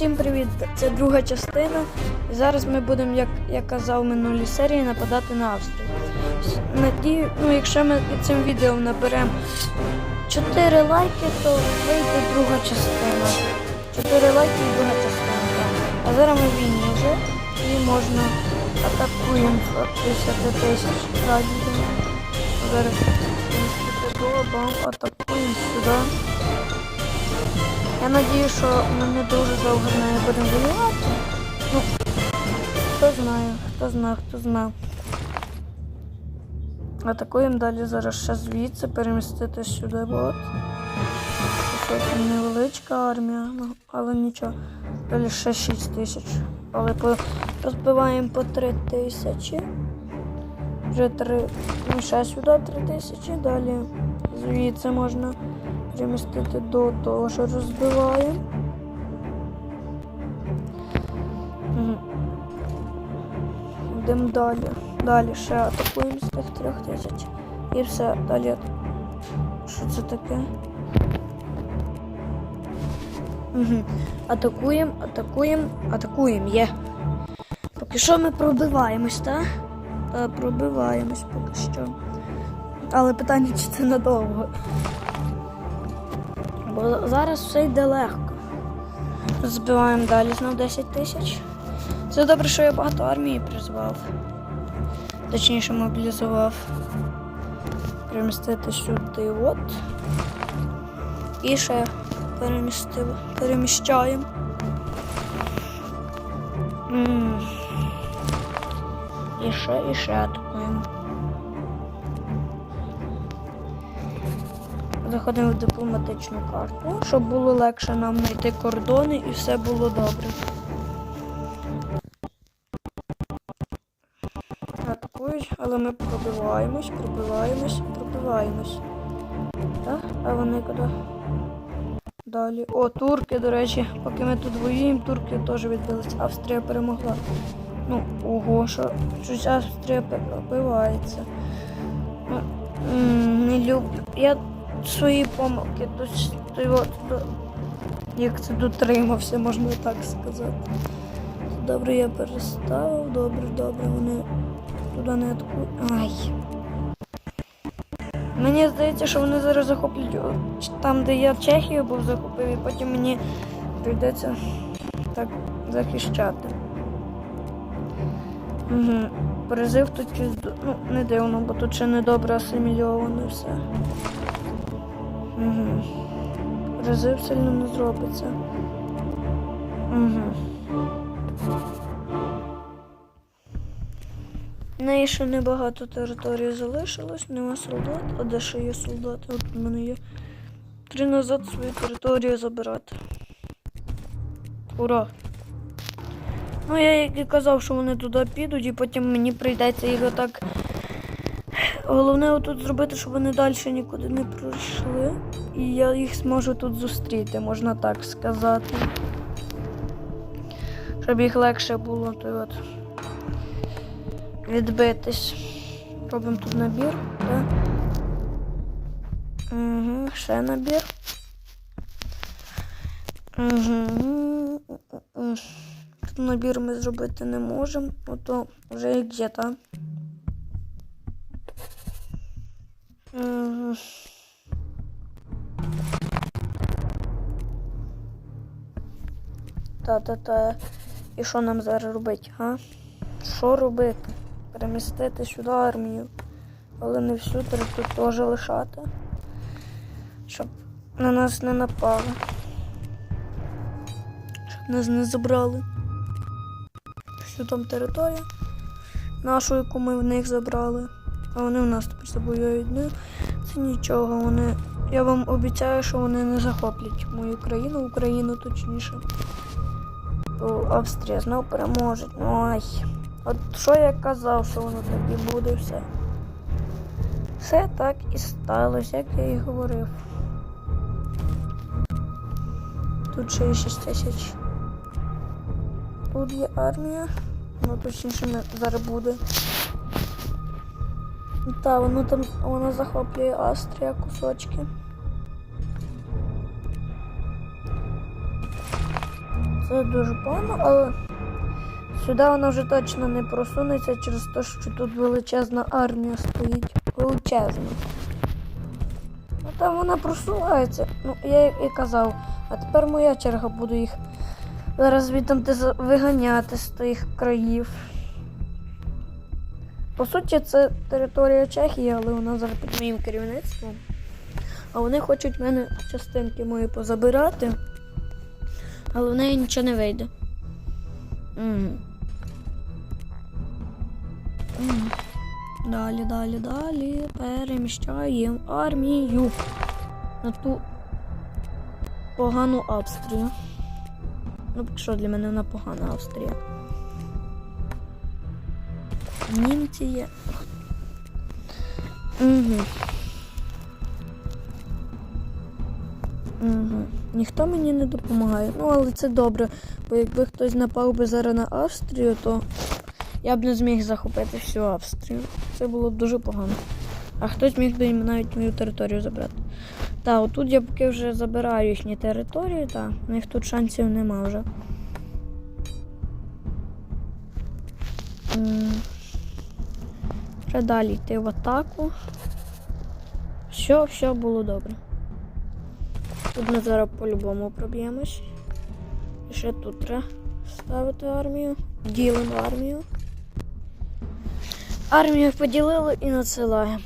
Усім привіт! Це друга частина. Зараз ми будемо, як я казав в минулій серії, нападати на Австрію. Надію, ну, якщо ми під цим відео наберемо 4 лайки, то вийде друга частина. 4 лайки і друга частина. А зараз ми війні вже і можна атакуємо 50 тисяч радіо. Зараз атакуємо сюди. Я надію, що ми не дуже довго з нею будемо воювати. Ну, хто знає, хто знає, хто знає. Атакуємо далі зараз ще звідси, перемістити сюди от. Що там невеличка армія, ну, але нічого. Далі ще 6 тисяч. Але по, розбиваємо по 3 тисячі. Вже 3, ну ще сюди 3 тисячі, далі звідси можна перемістити до того, що розбиваємо. Йдемо далі. Далі ще атакуємо з тих трьох тисяч. І все, далі. Що це таке? Угу. Атакуємо, атакуємо, атакуємо, є. Поки що ми пробиваємось, так? Та пробиваємось поки що. Але питання, чи це надовго. Бо зараз все йде легко. Збиваємо далі знов 10 тисяч. Це добре, що я багато армії призвав. Точніше мобілізував. Перемістити сюди от. І ще перемістив, переміщаємо. І ще, і ще атакуємо. Заходимо в дипломатичну карту, щоб було легше нам знайти кордони і все було добре. Атакують, але ми пробиваємось, пробиваємось, пробиваємось. Так? А вони куди? Далі. О, турки, до речі, поки ми тут воюємо, турки теж відбилися. Австрія перемогла. Ну, ого, що щось Австрія перебивається. Ну, Не люблю. Я свої помилки тут, от, як це дотримався, можна так сказати. Добре, я переставив, добре, добре, вони туди не атакують. Ай. Мені здається, що вони зараз захоплять там, де я Чехію був захопив, і потім мені прийдеться так захищати. Угу. Призив тут ну, не дивно, бо тут ще недобре асимільовано все. Угу. Призив сильно не зробиться. Угу. В неї ще небагато території залишилось, нема солдат, а де ще є солдати? От у мене є. Три назад свою територію забирати. Ура! Ну, я як і казав, що вони туди підуть, і потім мені прийдеться їх отак. Головне отут зробити, щоб вони далі нікуди не пройшли. І я їх зможу тут зустріти, можна так сказати. Щоб їх легше було, то от відбитись. Робимо тут набір, так? Угу, ще набір. Угу. Тут набір ми зробити не можемо, ото вже як є, так? Та-та-та. І що нам зараз робити, а? Що робити? Перемістити сюди армію. Але не всю треба тут теж лишати. Щоб на нас не напали. Щоб нас не забрали. Всю там територію. Нашу, яку ми в них забрали. А вони в нас тепер забоюють. Це нічого. Вони. Я вам обіцяю, що вони не захоплять мою країну, Україну точніше. Австрія знов переможе. Ну ай. От що я казав, що воно так і буде все. Все так і сталося, як я і говорив. Тут ще є 6 тисяч. Тут є армія. Ну точніше зараз буде. Та, воно там воно захоплює Австрія кусочки. Це дуже погано, але сюди вона вже точно не просунеться через те, що тут величезна армія стоїть. Величезна. Ну там вона просувається. Ну, я і казав. А тепер моя черга буду їх зараз за- виганяти з тих країв. По суті, це територія Чехії, але вона зараз під моїм керівництвом. А вони хочуть в мене частинки мої позабирати. Але в неї нічого не вийде. М. М. Далі, далі, далі. Переміщаємо армію на ту погану Австрію. Ну, що для мене вона погана Австрія. Німці є. Угу. Угу. Ніхто мені не допомагає. Ну, але це добре, бо якби хтось напав би зараз на Австрію, то я б не зміг захопити всю Австрію. Це було б дуже погано. А хтось міг би навіть мою територію забрати. Та, отут я поки вже забираю їхні території, та, у них тут шансів нема вже. Треба далі йти в атаку. Все, все було добре. Тут ми зараз по-любому проб'ємось. І ще тут треба ставити армію. Ділимо армію. Армію поділили і надсилаємо.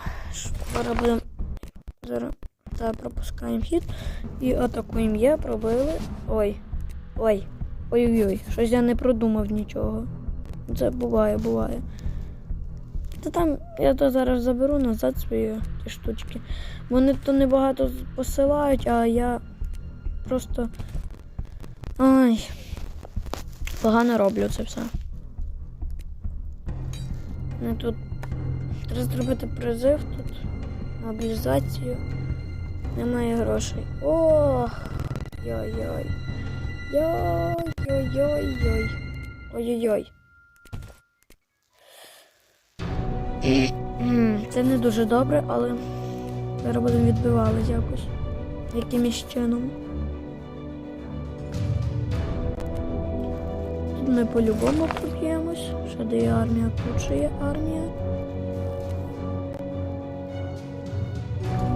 Зараз будемо. Зараз пропускаємо хід і атакуємо. Є, пробили. Ой. Ой. Ой-ой-ой. Щось я не продумав нічого. Це буває, буває. Та там я то зараз заберу назад свої ті штучки. Вони то небагато посилають, а я просто. Ай. Погано роблю це все. Ну, тут треба зробити призив тут. Мобілізацію. Немає грошей. Ох. Йой-йой. Йой-йой-йой-йой. Ой-ой-ой. Це не дуже добре, але зараз будемо відбивали якось. Якимось чином. Тут ми по-любому проб'ємось. Ще де є армія, тут ще є армія.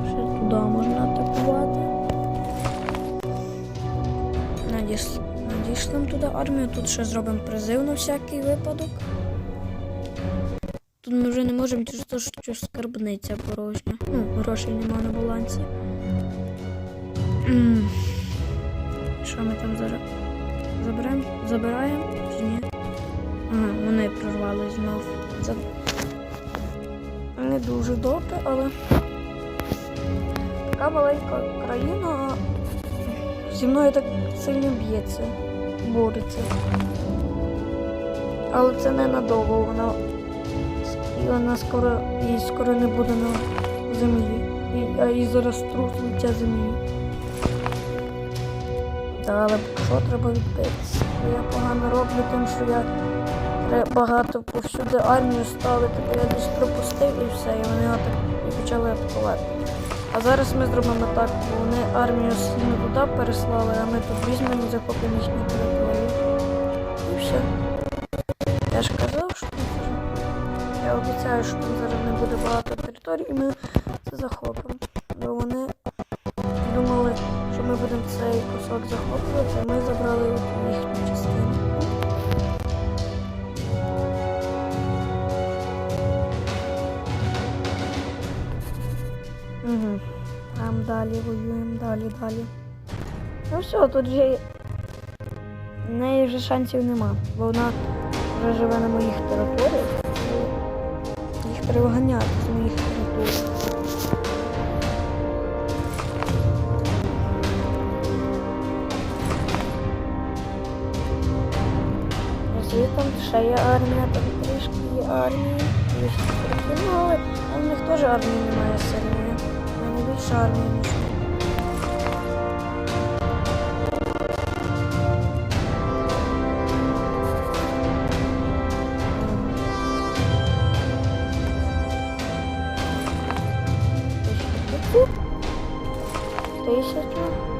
Ще туди можна атакувати. Надіс... Надішлем туди армію, тут ще зробимо призив на всякий випадок. Тут ми вже не можемо через те, що скарбниця порожня. Ну, грошей нема на балансі. Що ми там зараз? Заберемо? Забираємо чи ні? Ага, вони прорвали знов. Це не дуже добре, але така маленька країна а зі мною так сильно б'ється, бореться. Але це ненадовго, вона і вона скоро її скоро не буде на землі. І, а її зараз труситься землі. Та, але що треба відбитися? Я погано роблю тим, що я багато повсюди армію ставити, бо я десь пропустив і все, і вони атак і почали атакувати. А зараз ми зробимо так, бо вони армію сильно туди переслали, а ми тут візьмемо і захопимо їхню територію. Багато і ми це захопимо. Бо вони думали, що ми будемо цей кусок захоплювати, а ми забрали їхню частину. Угу. Там далі воюємо, далі, далі. Ну все, тут же в неї вже шансів нема, бо вона вже живе на моїх територіях. Їх треба ганяти армія, там трішки є армії. Ну, але у них теж армії немає сильної. У мене більше армії, ніж. Тисячу. Ще тут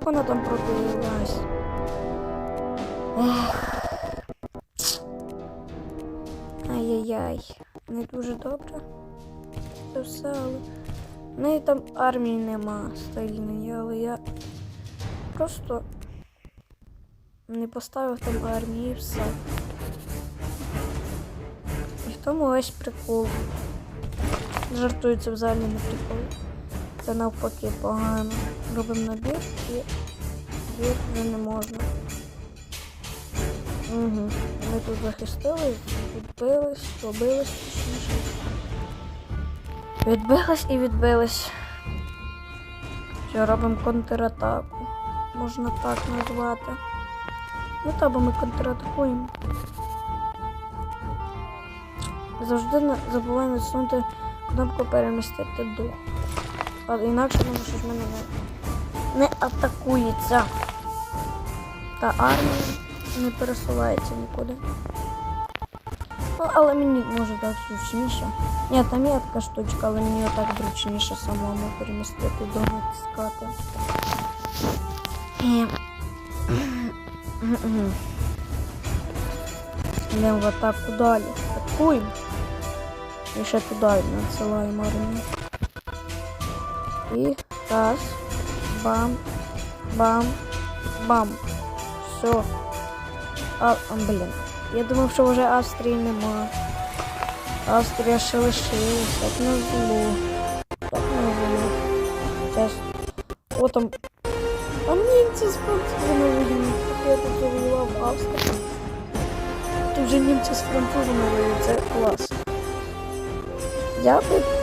Як вона там пробилась? Ай-яй-яй. Не дуже добре. Це все, але. В неї там армії нема стильної, але я просто не поставив там армії і все. І в тому весь прикол. Жартую, це взагалі не прикол. Це навпаки погано. Робимо набір і двір вже не можна. Угу. Ми тут захистили, відбились, побились точніше. Відбились і відбились. Що робимо контратаку. Можна так назвати. Ну та, бо ми контратакуємо. Завжди забувай натиснути кнопку перемістити дух. А інакше воно щось в мене не, не атакується. Та армія не пересувається нікуди. Ну, але мені може так зручніше. Ні, там є така штучка, але мені отак зручніше самому перемістити до натискати. І... Йдемо в атаку далі. Атакуємо. І ще туди надсилаємо армію. І раз. Бам. Бам. Бам. Все. А, а, блін. Я думав, що вже Австрії нема. Австрія ще лишилась. Так не було. Так не було. Зараз. О, там. А німці з французами воюють. Так я тут завоював Австрію. Тут вже німці з французами воюють. Це клас. Я би тут так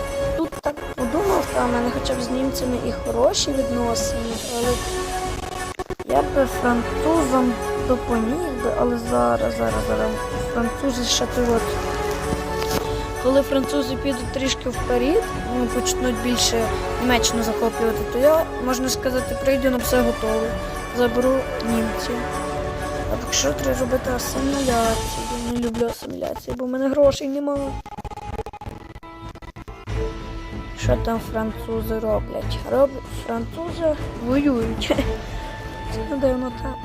в мене хоча б з німцями і хороші відносини, але я би французам допоміг би, але зараз, зараз, зараз. Французи ще ти от. Коли французи підуть трішки вперед, ну, почнуть більше Німеччину захоплювати, то я, можна сказати, прийду на все готове. Заберу німців. А поки що треба робити асиміляцію. Я не люблю асиміляції, бо в мене грошей немає. Що там французи роблять? Роб... Французи воюють. Це дивно так.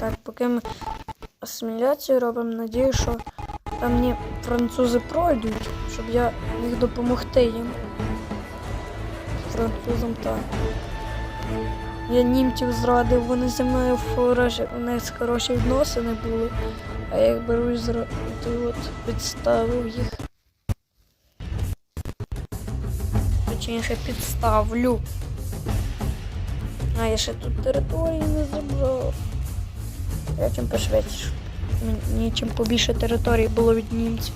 Так, поки ми асиміляцію робимо, надію, що там мені французи пройдуть, щоб я міг допомогти їм. Французам так. Я німців зрадив, вони зі мною хороші, у них хороші відносини були, а я їх беру і зра... то от підставив їх. Точніше підставлю. А я ще тут території не забрав. Я чим пошвидше. Мені чим побільше території було від німців.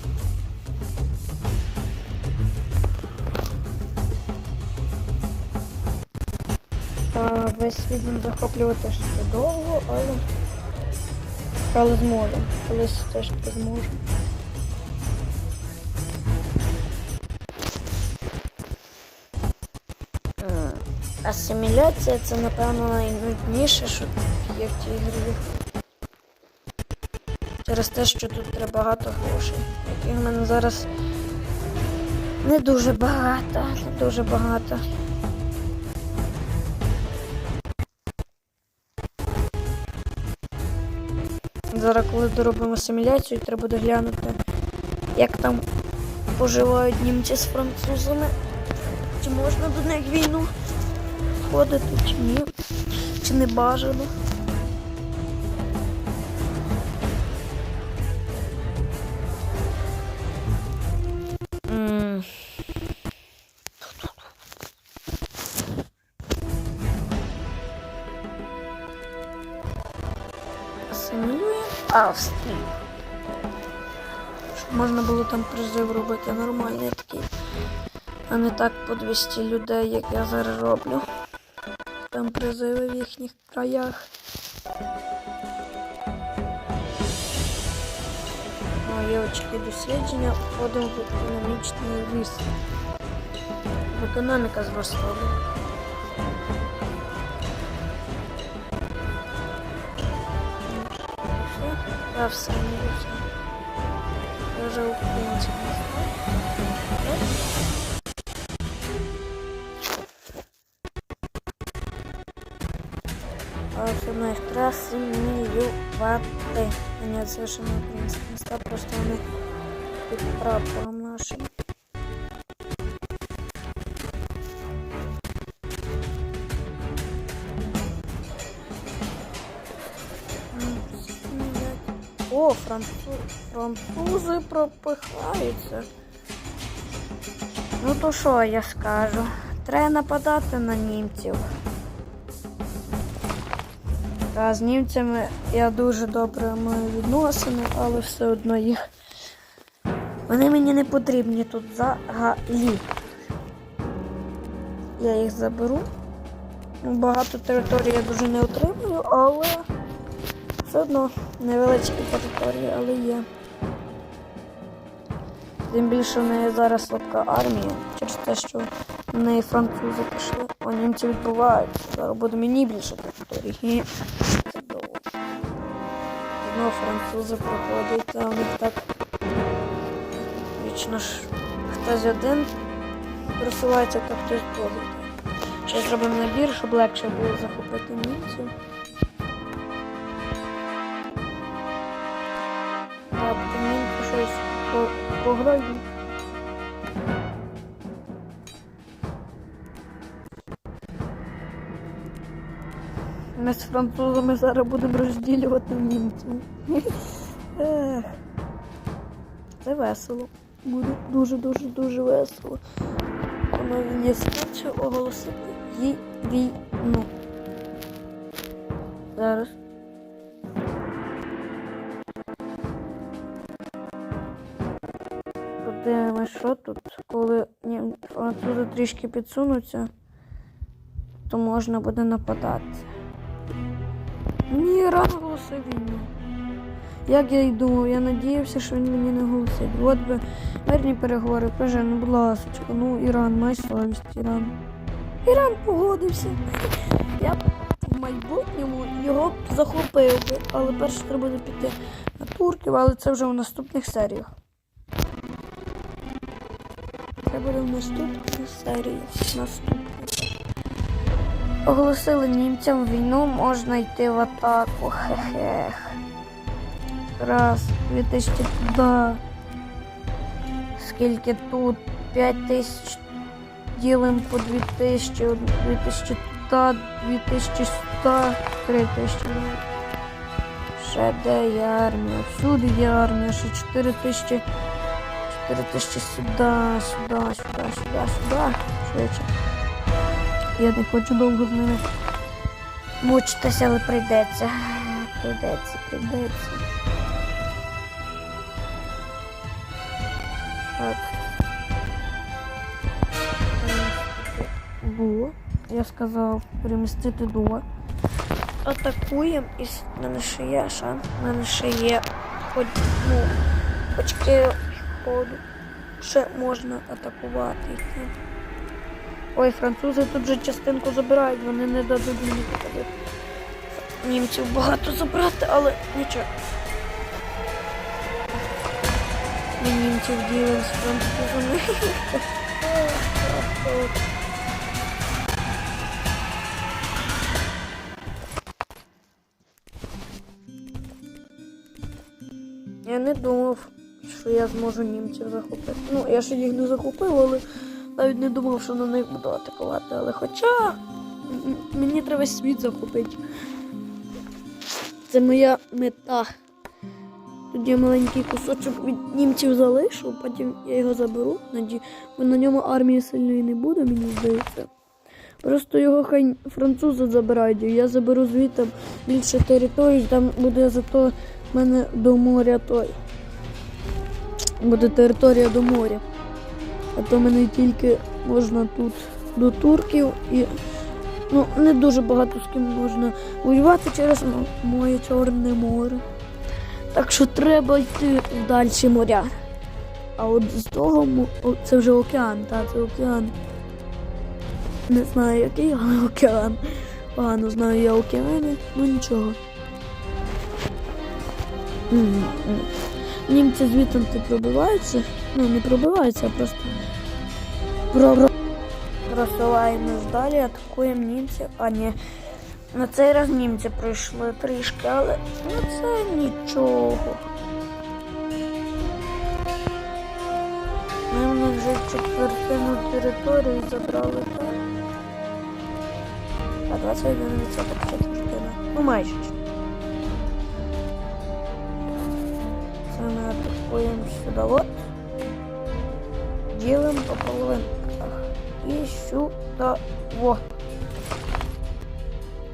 Весь світ нам захоплювати ще довго, але але зможемо. Колись теж таки. Е, Асиміляція це, напевно, найнудніше, що є в цій грі. Через те, що тут треба багато грошей. Яких в мене зараз не дуже багато, не дуже багато. Коли доробимо асиміляцію, треба буде глянути, як там поживають німці з французами. Чи можна до них війну входити, чи ні, чи не бажано. Австрію. Щоб можна було там призив робити нормальний такий. А не так по 200 людей, як я зараз роблю. Там призиви в їхніх краях. Є очки дослідження, входимо в економічний ріст. В економіка зросла. Все? Да, все, не все. вже українців не знаю. А все одно їх треба асимілювати. Вони це ще не українські міста, просто вони під прапором нашим. Француз, французи пропихаються. Ну то що я скажу? Треба нападати на німців. Та з німцями я дуже добре маю відносини, але все одно їх. Вони мені не потрібні тут взагалі. Я їх заберу. Багато територій я дуже не отримую, але все одно невеличкі території, але є. Тим більше в неї зараз слабка армія через те, що в неї французи пішли, а німці відбуваються. Зараз буде мені більше довго. Знову французи проходять, а у них так вічно ж хтось один просувається, то хтось другий. Ще зробимо набір, щоб легше було захопити німців. Погрозні. Ми з французами зараз будемо розділювати німців. Це весело. Буде дуже-дуже дуже весело. Воно є скінче оголосити їй війну. Зараз. Подивимось, що тут. Коли ні, французи трішки підсунуться, то можна буде нападати. Ні, рано оголосив війну. Як я й думав, я надіявся, що він мені не оголосить. От би мирні переговори, каже, ну будь ласка, ну Іран, май совість, Іран. Іран погодився. Я в майбутньому його захопив би, але перше треба буде піти на турків, але це вже в наступних серіях. Це буде в наступній серії. Наступній. Оголосили німцям війну, можна йти в атаку. Хе-хех. Раз, 2000 туди. Скільки тут? 5000 ділимо по 2000, 2000 туди, 2100, 3000. Ще де є армія? Всюди є армія, ще 4000. 4000 сюди, сюди, сюди, сюди, сюди. Швидше. Я не хочу довго з ними мучитися, але прийдеться. Прийдеться, прийдеться. Так. Було. Я сказав перемістити дуо. Атакуємо і в мене ще є шанс. В мене ще є хоч, ну, очки ходу. Ще можна атакувати. Ой, французи тут же частинку забирають, вони не дадуть мені туди. Німців багато забрати, але нічого. Ми німців ділимо з французами. Я не думав, що я зможу німців захопити. Ну, я ще їх не захопив, але навіть не думав, що на них буду атакувати. Але хоча мені треба світ захопити. Це моя мета. Тоді маленький кусочок від німців залишу, потім я його заберу. Бо на ньому армії сильної не буде, мені здається. Просто його хай французи забирають, я заберу звідти більше територій, там буде зато в мене до моря той. Буде територія до моря. А то мене тільки можна тут до турків і ну, не дуже багато з ким можна воювати через моє Чорне море. Так що треба йти в дальші моря. А от з того це вже океан, так, це океан. Не знаю який, але океан. Погано знаю я океани, ну нічого. Німці звідти пробиваються. Ну, не пробиваються, а просто про- про- просуваємось далі, атакуємо німців. А ні. На цей раз німці пройшли трішки, але ну це нічого. Ми в них вже четвертину території забрали, так? А 21% четвертина. Ну майже. ми атакуємо сюди от. Ділимо по половинках. І сюди во.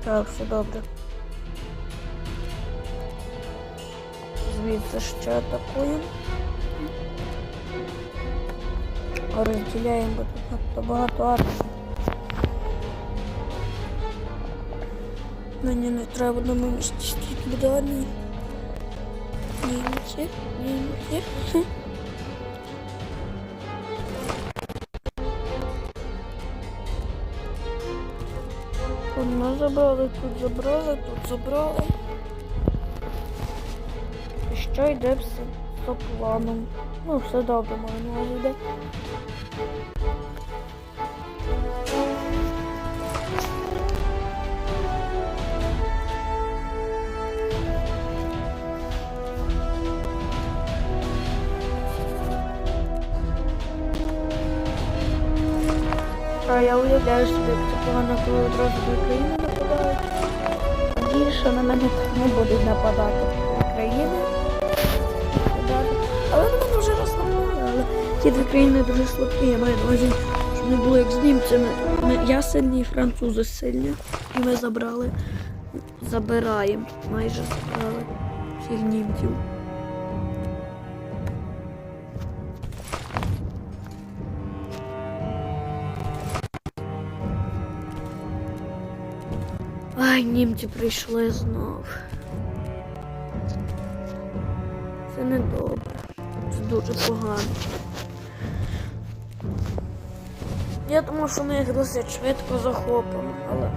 Так, все добре. Звідси ще атакуємо. Розділяємо, бо тут надто багато армій. Мені не треба на моєму місці стільки буде армії. Німці. Хм. Одно забрали, тут забрали, тут забрали. І що йде все по планом? Ну, все добре, маємо йде. Я уявляю собі, як це погано, коли одразу до України нападають. Надію, на мене не будуть нападати України. Але на мене вже напали, але ті дві країни дуже слабкі, я маю на увазі, щоб не було як з німцями. Ми, я сильний, французи сильні. І ми забрали, забираємо, майже забрали всіх німців. Німці прийшли знов. Це не добре. Це дуже погано. Я думав, що ми їх досить швидко захопимо, але.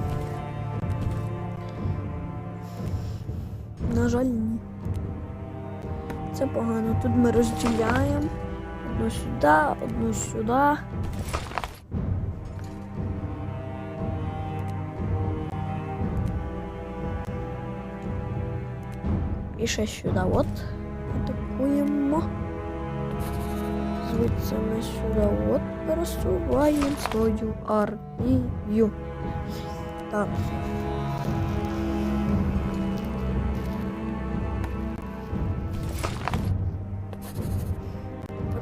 На жаль, ні. Це погано. Тут ми розділяємо одну сюди, одну сюди. І ще сюди от атакуємо. Звідси ми сюди от пересуваємо свою армію. Так.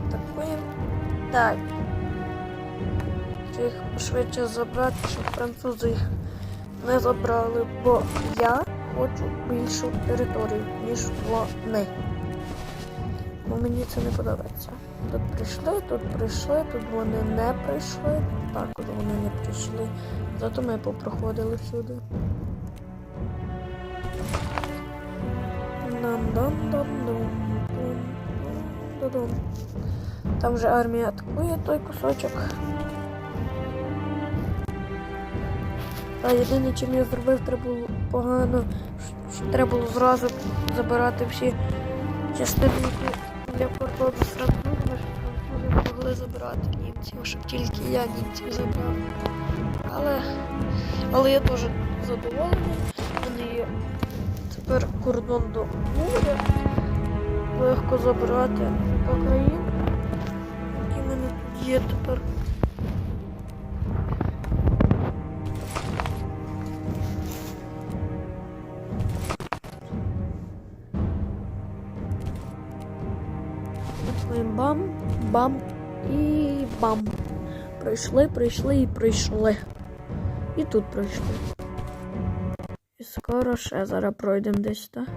Атакуємо. Так. Їх швидше забрати, щоб французи їх не забрали, бо я хочу більшу територію, ніж вони. Бо мені це не подобається. Тут прийшли, тут прийшли, тут вони не прийшли, тут також вони не прийшли. Зато ми попроходили. Дам-дам-дам-дам-дам-дам-дам. Там вже армія атакує той кусочок. А єдине, чим я зробив, треба було погано, що треба було зразу забирати всі частини, для кордону з щоб французи могли забирати німців, щоб тільки я німців забрав. Але, але я теж задоволений. Мене є тепер кордон до моря. Легко забирати Україну. в мене є тепер. Бам, бам і бам. Пройшли, пройшли і пройшли. І тут пройшли. І скоро ще зараз пройдемо десь, так?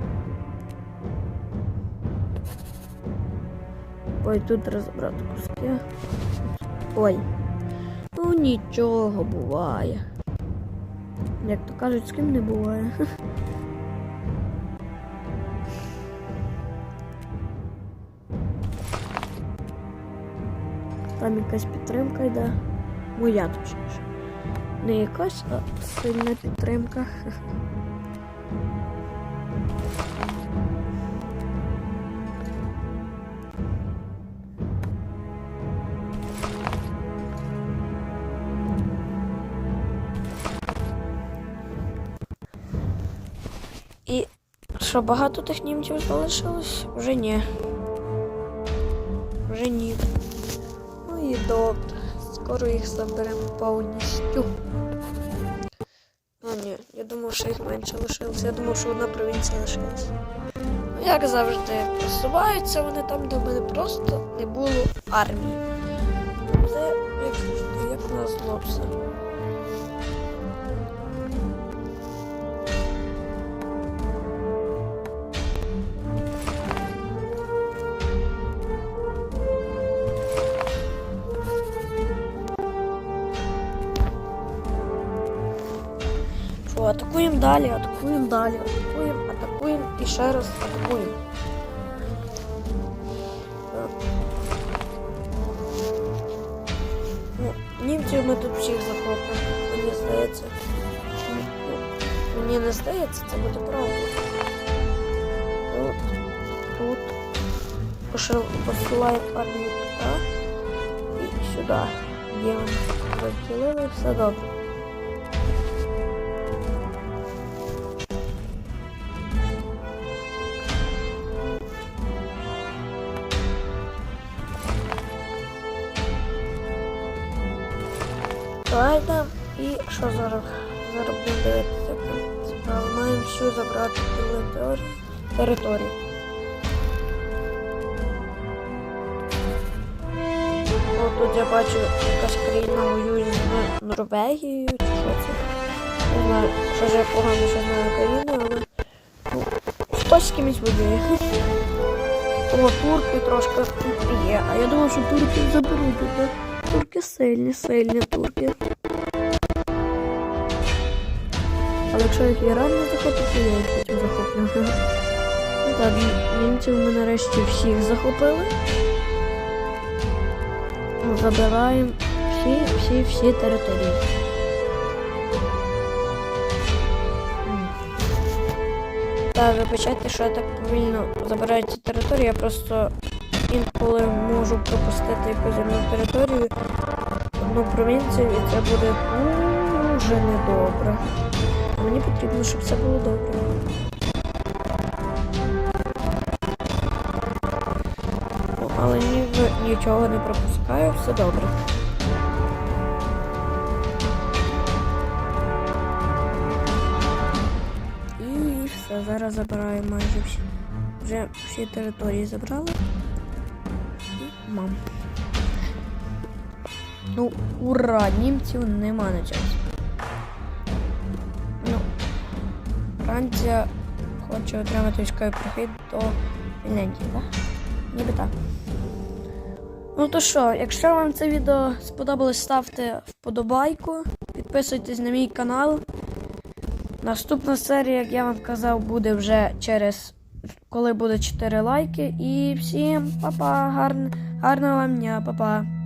Ой, тут розібрати куски. Ой. Ну нічого буває. Як то кажуть, з ким не буває. там якась підтримка йде. Ну, Моя точніше. Не якась, а сильна підтримка. І що багато тих німців залишилось? Вже ні. Добре. Скоро їх заберемо повністю. А ні, я думав, що їх менше лишилося. Я думав, що одна провінція лишилась. Ну, як завжди, просуваються вони там, де в мене просто не було армії. Це як як на зло. Що, атакуємо далі, атакуємо далі, атакуємо, атакуємо і ще раз атакуємо. Так. Ну, німців ми тут всіх захопимо, мені здається. Ну, ну, Мені не здається, це буде правда. Тут, тут. Пошел, посилаємо армію туди і сюди. Ділимо. Розділили, все добре. Територію. О, тут я бачу якась країна воює з Норвегією чи що це. Не знаю, що ж погано ще знаю країну, але ну, хтось з кимось воює. О, турки трошки є. А я думав, що турки заберуть. Да? Турки сильні, сильні турки. Але якщо їх не захопить, то я так, німців ми нарешті всіх захопили. Забираємо всі, всі, всі території. М. Та вибачайте, що я так повільно забираю ці території, я просто інколи можу пропустити якусь одну територію, одну провінцію, і це буде дуже недобре. Мені потрібно, щоб все було добре. Нічого не пропускаю, все добре. І все, зараз забираю майже всі. Вже всі території забрали. І мам. Ну, ура! Німців нема на час. Ну, Франція хоче отримати військовий прохід до Фінляндії, так? Ніби так. Ну то що, якщо вам це відео сподобалось, ставте вподобайку, підписуйтесь на мій канал. Наступна серія, як я вам казав, буде вже через коли буде 4 лайки. І всім па-па, гарного вам дня, па-па.